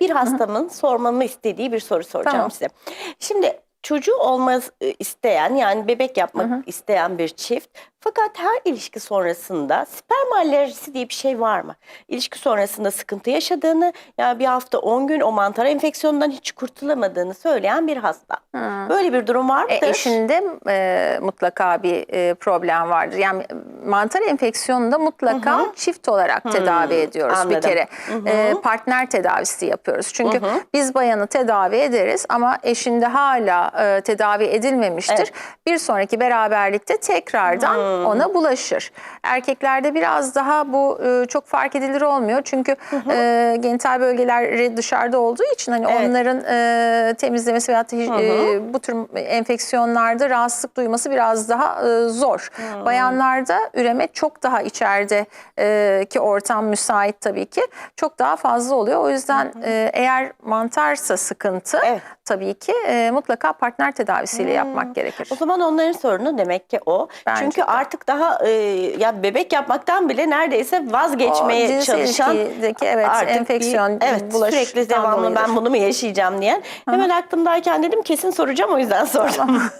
bir hastamın sormamı istediği bir soru soracağım Tamam. size. Şimdi çocuğu olmaz isteyen yani bebek yapmak isteyen bir çift fakat her ilişki sonrasında sperm alerjisi diye bir şey var mı? İlişki sonrasında sıkıntı yaşadığını yani bir hafta 10 gün o mantar enfeksiyonundan hiç kurtulamadığını söyleyen bir hasta. Böyle bir durum var mıdır? E, eşinde e, mutlaka bir e, problem vardır. Yani mantar enfeksiyonunda mutlaka çift olarak tedavi ediyoruz bir anladım. kere. E, partner tedavisi yapıyoruz. Çünkü biz bayanı tedavi ederiz ama eşinde hala e, tedavi edilmemiştir. Evet. Bir sonraki beraberlikte tekrardan ona bulaşır. Erkeklerde biraz daha bu e, çok fark edilir olmuyor. Çünkü e, genital bölgeleri dışarıda olduğu için hani Evet. onların e, temizlemesi hiç- e, bu tür enfeksiyonlarda rahatsızlık duyması biraz daha e, zor. Bayanlarda üreme çok daha içeride e, ki ortam müsait tabii ki çok daha fazla oluyor. O yüzden e, eğer mantarsa sıkıntı Evet. tabii ki e, mutlaka partner tedavisiyle yapmak gerekir. O zaman onların sorunu demek ki o. Bence Çünkü de. Artık daha e, ya bebek yapmaktan bile neredeyse vazgeçmeye O çalışan ilişkideki, evet, artık bir- enfeksiyon, evet, sürekli devamlı ben bunu mu yaşayacağım diyen. Hemen aklımdayken dedim kesin soracağım o yüzden sordum.